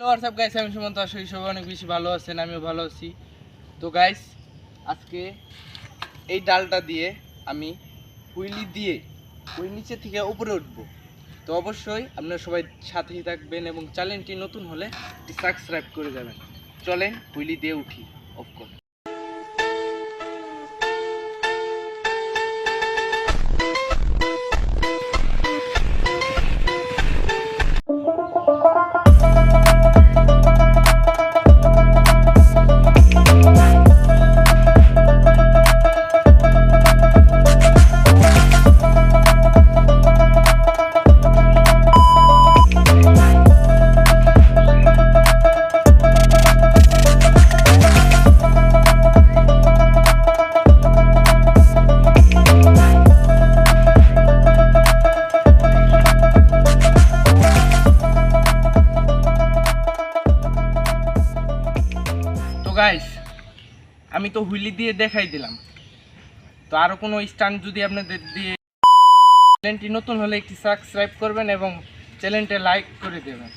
Hello WhatsApp guys আমি সুমন্ত আসলে সবাই অনেক বেশি ভালো আছেন, আমিও ভালো আছি। তো গাইস আজকে এই ডালটা দিয়ে আমি হুইলি দিয়ে ওই নিচে থেকে উপরে উঠবো। তো, অবশ্যই আপনারা সবাই সাথেই থাকবেন এবং চ্যানেলটি নতুন হলে সাবস্ক্রাইব করে যাবেন। চলেন, হুইলি দিয়ে উঠি অফকোর্স গাইস আমি তো হুইলি দিয়ে দেখাই দিলাম। তো আরও কোনো স্ট্যান্ড যদি আপনাদের দিয়ে চ্যানেলটি নতুন হলে একটি সাবস্ক্রাইব করবেন এবং চ্যানেলটা লাইক করে দেবেন।